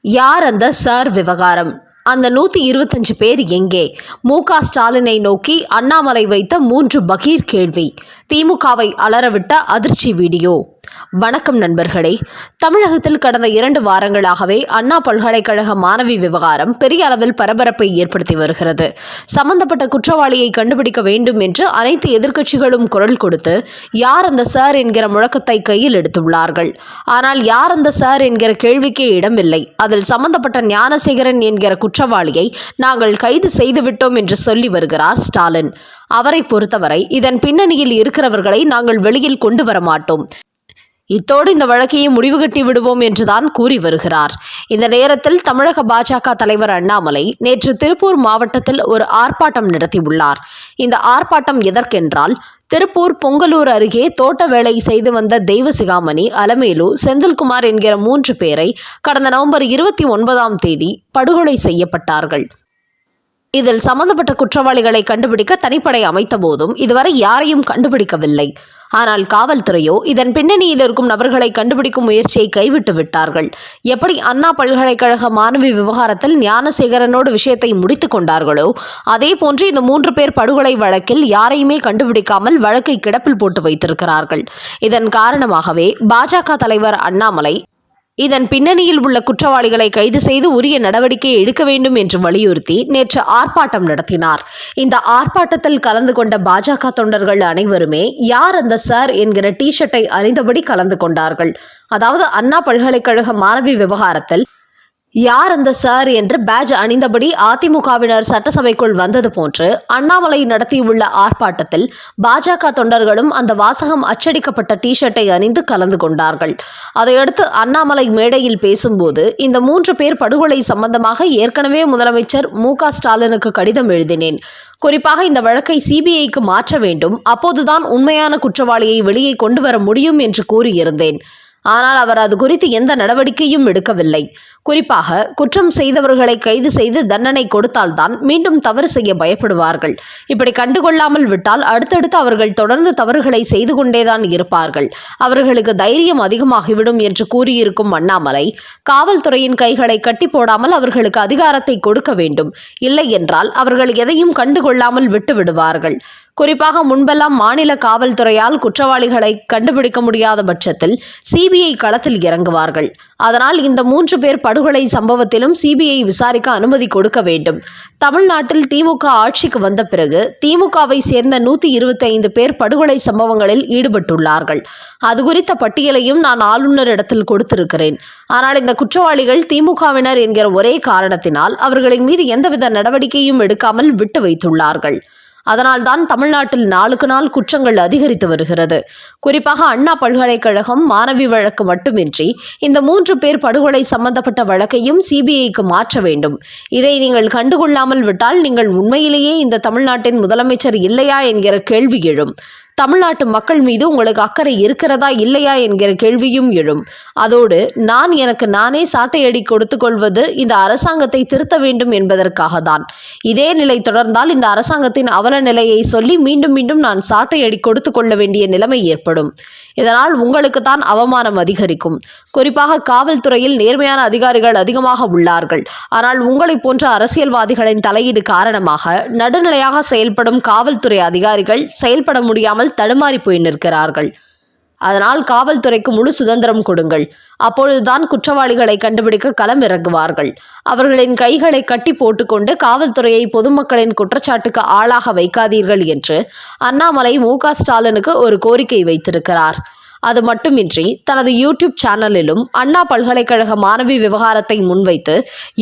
யார் அந்த சார் விவகாரம்? அந்த நூற்றி இருபத்தஞ்சு பேர் எங்கே? மு க ஸ்டாலினை நோக்கி அண்ணாமலை வைத்த மூன்று பகீர் கேள்வி. திமுகவை அலறவிட்ட அதிர்ச்சி வீடியோ. வணக்கம் நண்பர்களே. தமிழகத்தில் கடந்த இரண்டு வாரங்களாகவே அண்ணா பல்கலைக்கழக மாணவி விவகாரம் பெரிய அளவில் பரபரப்பை ஏற்படுத்தி வருகிறது. சம்பந்தப்பட்ட குற்றவாளியை கண்டுபிடிக்க வேண்டும் என்று அனைத்து எதிர்க்கட்சிகளும் குரல் கொடுத்து யார் அந்த சார் என்கிற முழக்கத்தை கையில் எடுத்துள்ளார்கள்? ஆனால் யார் அந்த சார் என்கிற கேள்விக்கே இடமில்லை. அதில் சம்பந்தப்பட்ட ஞானசேகரன் என்கிற குற்றவாளியை நாங்கள் கைது செய்துவிட்டோம் என்று சொல்லி வருகிறார் ஸ்டாலின். அவரை பொறுத்தவரை இதன் பின்னணியில் இருக்கிறவர்களை நாங்கள் வெளியில் கொண்டு வர மாட்டோம். இத்தோடு இந்த வழக்கையை முடிவு கட்டி விடுவோம் என்றுதான் கூறி வருகிறார். இந்த நேரத்தில் தமிழக பாஜக தலைவர் அண்ணாமலை நேற்று திருப்பூர் மாவட்டத்தில் ஒரு ஆர்ப்பாட்டம் நடத்தியுள்ளார். இந்த ஆர்ப்பாட்டம் எதற்கென்றால் திருப்பூர் பொங்கலூர் அருகே தோட்ட வேலை செய்து வந்த தெய்வசிகாமணி அலமேலு செந்தில்குமார் என்கிற மூன்று பேரை கடந்த நவம்பர் இருபத்தி ஒன்பதாம் தேதி படுகொலை செய்யப்பட்டார்கள். இதில் சம்பந்தப்பட்ட குற்றவாளிகளை கண்டுபிடிக்க தனிப்படை அமைத்த போதும் இதுவரை யாரையும் கண்டுபிடிக்கவில்லை. ஆனால் காவல்துறையோ இதன் பின்னணியில் இருக்கும் நபர்களை கண்டுபிடிக்கும் முயற்சியை கைவிட்டு விட்டார்கள். எப்படி அண்ணா பல்கலைக்கழக மாணவி விவகாரத்தில் ஞானசேகரனோடு விஷயத்தை முடித்து கொண்டார்களோ அதே போன்று இந்த மூன்று பேர் படுகொலை வழக்கில் யாரையுமே கண்டுபிடிக்காமல் வழக்கை கிடப்பில் போட்டு வைத்திருக்கிறார்கள். இதன் காரணமாகவே பாஜக தலைவர் அண்ணாமலை இதன் பின்னணியில் உள்ள குற்றவாளிகளை கைது செய்து உரிய நடவடிக்கை எடுக்க வேண்டும் என்று வலியுறுத்தி நேற்று ஆர்ப்பாட்டம் நடத்தினார். இந்த ஆர்ப்பாட்டத்தில் கலந்து கொண்ட பாஜக தொண்டர்கள் அனைவருமே யார் அந்த சார்? என்கிற டி ஷர்ட்டை அணிந்தபடி கலந்து கொண்டார்கள். அதாவது அண்ணா பல்கலைக்கழக மாணவி விவகாரத்தில் யார் அந்த சார் என்று பேஜ் அணிந்தபடி அதிமுகவினர் சட்டசபைக்குள் வந்தது போன்று அண்ணாமலை நடத்தியுள்ள ஆர்ப்பாட்டத்தில் பாஜக தொண்டர்களும் அந்த வாசகம் அச்சடிக்கப்பட்ட டி ஷர்ட்டை அணிந்து கலந்து கொண்டார்கள். அதையடுத்து அண்ணாமலை மேடையில் பேசும்போது இந்த மூன்று பேர் படுகொலை சம்பந்தமாக ஏற்கனவே முதலமைச்சர் மு ஸ்டாலினுக்கு கடிதம் எழுதினேன். குறிப்பாக இந்த வழக்கை சிபிஐக்கு மாற்ற வேண்டும். அப்போதுதான் உண்மையான குற்றவாளியை வெளியே கொண்டு வர முடியும் என்று கூறியிருந்தேன். ஆனால் அவர் அது குறித்து எந்த நடவடிக்கையும் எடுக்கவில்லை. குறிப்பாக குற்றம் செய்தவர்களை கைது செய்து தண்டனை கொடுத்தால்தான் மீண்டும் தவறு செய்ய பயப்படுவார்கள். இப்படி கண்டுகொள்ளாமல் விட்டால் அடுத்தடுத்து அவர்கள் தொடர்ந்து தவறுகளை செய்து கொண்டேதான் இருப்பார்கள். அவர்களுக்கு தைரியம் அதிகமாகிவிடும் என்று கூறியிருக்கும் அண்ணாமலை காவல்துறையின் கைகளை கட்டி போடாமல் அவர்களுக்கு அதிகாரத்தை கொடுக்க வேண்டும். இல்லை என்றால் அவர்கள் எதையும் கண்டுகொள்ளாமல் விட்டு விடுவார்கள் குறிப்பாக முன்பெல்லாம் மாநில காவல்துறையால் குற்றவாளிகளை கண்டுபிடிக்க முடியாத பட்சத்தில் சிபிஐ களத்தில் இறங்குவார்கள். அதனால் இந்த மூன்று பேர் படுகொலை சம்பவத்திலும் சிபிஐ விசாரிக்க அனுமதி கொடுக்க வேண்டும். தமிழ்நாட்டில் திமுக ஆட்சிக்கு வந்த பிறகு திமுகவை சேர்ந்த நூற்றி இருபத்தைந்து பேர் படுகொலை சம்பவங்களில் ஈடுபட்டுள்ளார்கள். அது குறித்த பட்டியலையும் நான் ஆளுநரிடத்தில் கொடுத்திருக்கிறேன். ஆனால் இந்த குற்றவாளிகள் திமுகவினர் என்கிற ஒரே காரணத்தினால் அவர்களின் மீது எந்தவித நடவடிக்கையும் எடுக்காமல் விட்டு வைத்துள்ளார்கள். அதனால்தான் தமிழ்நாட்டில் நாளுக்கு நாள் குற்றங்கள் அதிகரித்து வருகிறது. குறிப்பாக அண்ணா பல்கலைக்கழகம் மாணவி வழக்கு மட்டுமின்றி இந்த மூன்று பேர் படுகொலை சம்பந்தப்பட்ட வழக்கையும் சிபிஐக்கு மாற்ற வேண்டும். இதை நீங்கள் கண்டுகொள்ளாமல் விட்டால் நீங்கள் உண்மையிலேயே இந்த தமிழ்நாட்டின் முதலமைச்சர் இல்லையா என்கிற கேள்வி எழும். தமிழ்நாட்டு மக்கள் மீது உங்களுக்கு அக்கறை இருக்கிறதா இல்லையா என்கிற கேள்வியும் எழும். அதோடு நான் எனக்கு நானே சாட்டையடி கொடுத்து கொள்வது இந்த அரசாங்கத்தை திருத்த வேண்டும் என்பதற்காக தான். இதே நிலை தொடர்ந்தால் இந்த அரசாங்கத்தின் அவல நிலையை சொல்லி மீண்டும் மீண்டும் நான் சாட்டையடி கொடுத்து கொள்ள வேண்டிய நிலைமை ஏற்படும். இதனால் உங்களுக்கு தான் அவமானம் அதிகரிக்கும். குறிப்பாக காவல்துறையில் நேர்மையான அதிகாரிகள் அதிகமாக உள்ளார்கள். ஆனால் உங்களைப் போன்ற அரசியல்வாதிகளின் தலையீடு காரணமாக நடுநிலையாக செயல்படும் காவல்துறை அதிகாரிகள் செயல்பட முடியாமல் தடுமாறி போய் நிற்கிறார்கள். அதனால் காவல்துறைக்கு முழு சுதந்திரம் கொடுங்கள். அப்பொழுதுதான் குற்றவாளிகளை கண்டுபிடிக்க களம் இறங்குவார்கள். அவர்களின் கைகளை கட்டி போட்டுக்கொண்டு காவல்துறையை பொதுமக்களின் குற்றச்சாட்டுக்கு ஆளாக வைக்காதீர்கள் என்று அண்ணாமலை மு ஸ்டாலினுக்கு ஒரு கோரிக்கை வைத்திருக்கிறார். அது மட்டுமின்றி தனது யூடியூப் சேனலிலும் அண்ணா பல்கலைக்கழக மாணவி விவகாரத்தை முன்வைத்து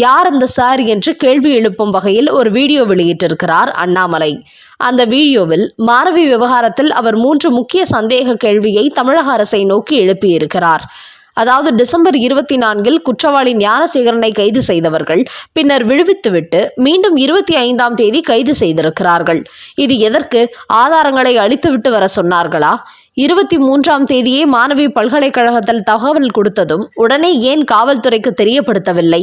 யார் அந்த சார்? என்று கேள்வி எழுப்பும் வகையில் ஒரு வீடியோ வெளியிட்டிருக்கிறார் அண்ணாமலை. அந்த வீடியோவில் மாணவி விவகாரத்தில் அவர் மூன்று முக்கிய சந்தேக கேள்வியை தமிழக அரசை நோக்கி எழுப்பியிருக்கிறார். அதாவது டிசம்பர் இருபத்தி நான்கில் குற்றவாளி ஞானசேகரனை கைது செய்தவர்கள் பின்னர் விடுவித்துவிட்டு மீண்டும் இருபத்தி ஐந்தாம் தேதி கைது செய்திருக்கிறார்கள். இது எதற்கு? ஆதாரங்களை அளித்துவிட்டு வர சொன்னார்களா? இருபத்தி மூன்றாம் தேதியே மாணவி பல்கலைக்கழகத்தில் தகவல் கொடுத்ததும் உடனே ஏன் காவல்துறைக்கு தெரியப்படுத்தவில்லை?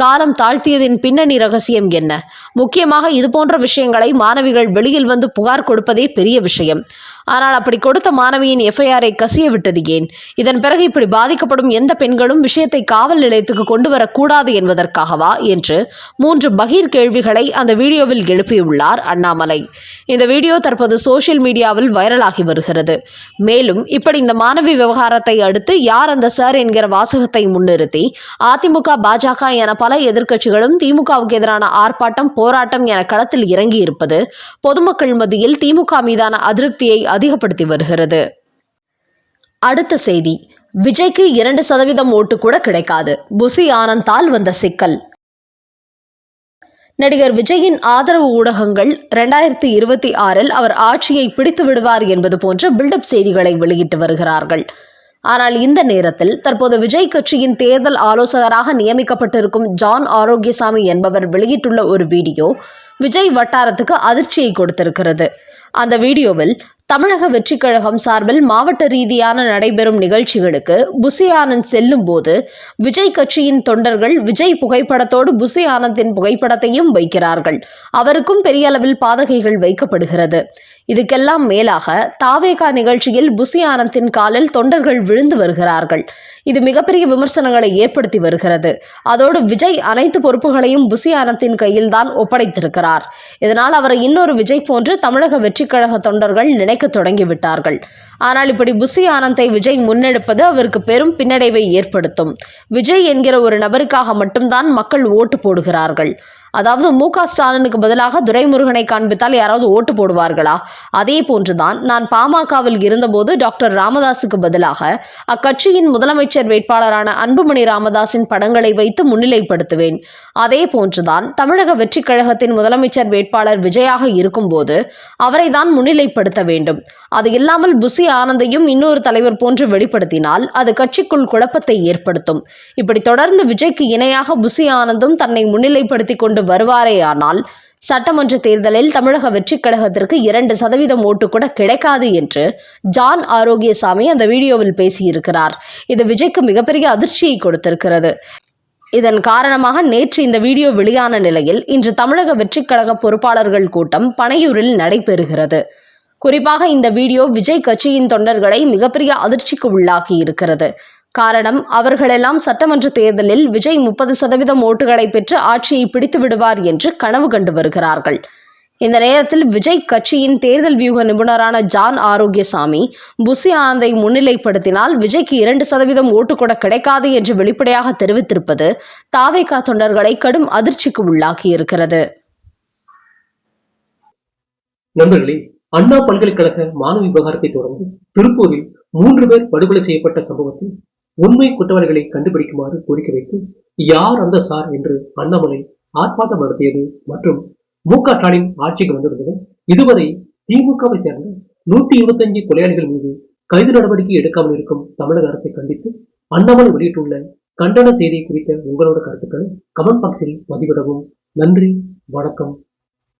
காலம் தாழ்த்தியதின் பின்னணி ரகசியம் என்ன? முக்கியமாக இதுபோன்ற விஷயங்களை மாணவிகள் வெளியில் வந்து புகார் கொடுப்பதே பெரிய விஷயம். ஆனால் அப்படி கொடுத்த மாணவியின் எஃப்ஐஆரை கசிய விட்டது ஏன்? இதன் பிறகு இப்படி பாதிக்கப்படும் எந்த பெண்களும் விஷயத்தை காவல் நிலையத்துக்கு கொண்டு வரக்கூடாது என்பதற்காகவா என்று மூன்று பகீர் கேள்விகளை அந்த வீடியோவில் எழுப்பியுள்ளார் அண்ணாமலை. இந்த வீடியோ தற்போது சோசியல் மீடியாவில் வைரலாகி வருகிறது. மேலும் இப்படி இந்த மாணவி விவகாரத்தை அடுத்து யார் அந்த சார் என்கிற வாசகத்தை முன்னிறுத்தி அதிமுக பாஜக என பல எதிர்க்கட்சிகளும் திமுகவுக்கு எதிரான ஆர்ப்பாட்டம் போராட்டம் என களத்தில் இறங்கியிருப்பது பொதுமக்கள் மத்தியில் திமுக மீதான அதிருப்தியை அதிகப்படுத்தி வருகிறது. அடுத்த செய்தி. விஜய்க்கு இரண்டு சதவீதம் ஓட்டு கூட கிடைக்காது. புசி ஆனந்தால் வந்த சிக்கல். நடிகர் விஜயின் ஆதரவு ஊடகங்கள் ரெண்டாயிரத்தி இருபத்தி ஆறில் அவர் ஆட்சியை பிடித்து விடுவார் என்பது போன்ற பில்டப் செய்திகளை வெளியிட்டு வருகிறார்கள். ஆனால் இந்த நேரத்தில் தற்போது விஜய் கட்சியின் தேர்தல் ஆலோசகராக நியமிக்கப்பட்டிருக்கும் ஜான் ஆரோக்கியசாமி என்பவர் வெளியிட்டுள்ள ஒரு வீடியோ விஜய் வட்டாரத்துக்கு அதிர்ச்சியை கொடுத்திருக்கிறது. அந்த வீடியோவில் தமிழக வெற்றிக் கழகம் சார்பில் மாவட்ட ரீதியான நடைபெறும் நிகழ்ச்சிகளுக்கு புசி ஆனந்த் செல்லும் போது விஜய் கட்சியின் தொண்டர்கள் விஜய் புகைப்படத்தோடு புசி ஆனந்தின் புகைப்படத்தையும் வைக்கிறார்கள். அவருக்கும் பெரிய அளவில் பாதகைகள் வைக்கப்படுகிறது. இதுக்கெல்லாம் மேலாக தாவேகா நிகழ்ச்சியில் புசி ஆனந்தின் காலில் தொண்டர்கள் விழுந்து வருகிறார்கள். இது மிகப்பெரிய விமர்சனங்களை ஏற்படுத்தி வருகிறது. அதோடு விஜய் அனைத்து பொறுப்புகளையும் புசி ஆனந்தின் கையில்தான் ஒப்படைத்திருக்கிறார். இதனால் அவரை இன்னொரு விஜய் போன்று தமிழக வெற்றிக் கழக தொண்டர்கள் நினைக்க தொடங்கிவிட்டார்கள். ஆனால் இப்படி புசி ஆனந்தை விஜய் முன்னெடுப்பது அவருக்கு பெரும் பின்னடைவை ஏற்படுத்தும். விஜய் என்கிற ஒரு நபருக்காக மட்டும்தான் மக்கள் ஓட்டு போடுகிறார்கள். அதாவது மு க ஸ்டாலினுக்கு பதிலாக துரைமுருகனை காண்பித்தால் யாராவது ஓட்டு போடுவார்களா? அதே போன்றுதான் நான் பாமகவில் இருந்தபோது டாக்டர் ராமதாஸுக்கு பதிலாக அக்கட்சியின் முதலமைச்சர் வேட்பாளரான அன்புமணி ராமதாஸின் படங்களை வைத்து முன்னிலைப்படுத்துவேன். அதே போன்றுதான் தமிழக வெற்றிக் கழகத்தின் முதலமைச்சர் வேட்பாளர் விஜயாக இருக்கும்போது அவரை தான் முன்னிலைப்படுத்த வேண்டும். அது இல்லாமல் புசி ஆனந்தையும் இன்னொரு தலைவர் போன்று வெளிப்படுத்தினால் அது கட்சிக்குள் குழப்பத்தை ஏற்படுத்தும். இப்படி தொடர்ந்து விஜய்க்கு இணையாக புசி ஆனந்தும் தன்னை முன்னிலைப்படுத்திக் கொண்டு வருவாரேயானால் சட்டமன்ற தேர்தலில் தமிழக வெற்றிக் கழகத்திற்கு இரண்டு சதவீதம் ஓட்டு கூட கிடைக்காது என்று ஜான் ஆரோக்கியசாமி அந்த வீடியோவில் பேசியிருக்கிறார். இது விஜய்க்கு மிகப்பெரிய அதிர்ச்சியை கொடுத்திருக்கிறது. இதன் காரணமாக நேற்று இந்த வீடியோ வெளியான நிலையில் இன்று தமிழக வெற்றிக் கழக பொறுப்பாளர்கள் கூட்டம் பனையூரில் நடைபெறுகிறது. குறிப்பாக இந்த வீடியோ விஜய் கட்சியின் தொண்டர்களை மிகப்பெரிய அதிர்ச்சிக்கு உள்ளாகி இருக்கிறது காரணம் அவர்களெல்லாம் சட்டமன்ற தேர்தலில் விஜய் முப்பது சதவீதம் ஓட்டுகளை பெற்று ஆட்சியை பிடித்து விடுவார் என்று கனவு கண்டு வருகிறார்கள். இந்த நேரத்தில் விஜய் கட்சியின் தேர்தல் வியூக நிபுணரான ஜான் ஆரோக்கியசாமி புசி ஆனந்தை முன்னிலைப்படுத்தினால் விஜய்க்கு இரண்டு சதவீதம் ஓட்டு கூட கிடைக்காது என்று வெளிப்படையாக தெரிவித்திருப்பது தாவேகா தொண்டர்களை கடும் அதிர்ச்சிக்கு உள்ளாக்கியிருக்கிறது நண்பர்களே அண்ணா பல்கலைக்கழக மாணவி விவகாரத்தை தொடர்ந்து திருப்பூரில் மூன்று பேர் படுகொலை செய்யப்பட்ட சம்பவத்தில் உண்மை குற்றவாளிகளை கண்டுபிடிக்குமாறு கோரிக்கை வைத்து யார் அந்த சார்? என்று அண்ணாமலை ஆர்ப்பாட்டம் நடத்தியது மற்றும் மு க ஸ்டாலின் ஆட்சிக்கு வந்திருந்தது இதுவரை திமுகவை சேர்ந்த நூத்தி இருபத்தஞ்சு கொலையாளிகள் மீது கைது நடவடிக்கை எடுக்காமல் இருக்கும் தமிழக அரசை கண்டித்து அண்ணாமலை வெளியிட்டுள்ள கண்டன செய்தி குறித்த உங்களோட கருத்துக்களை கமெண்ட் பாக்ஸில் பதிவிடவும். நன்றி வணக்கம்.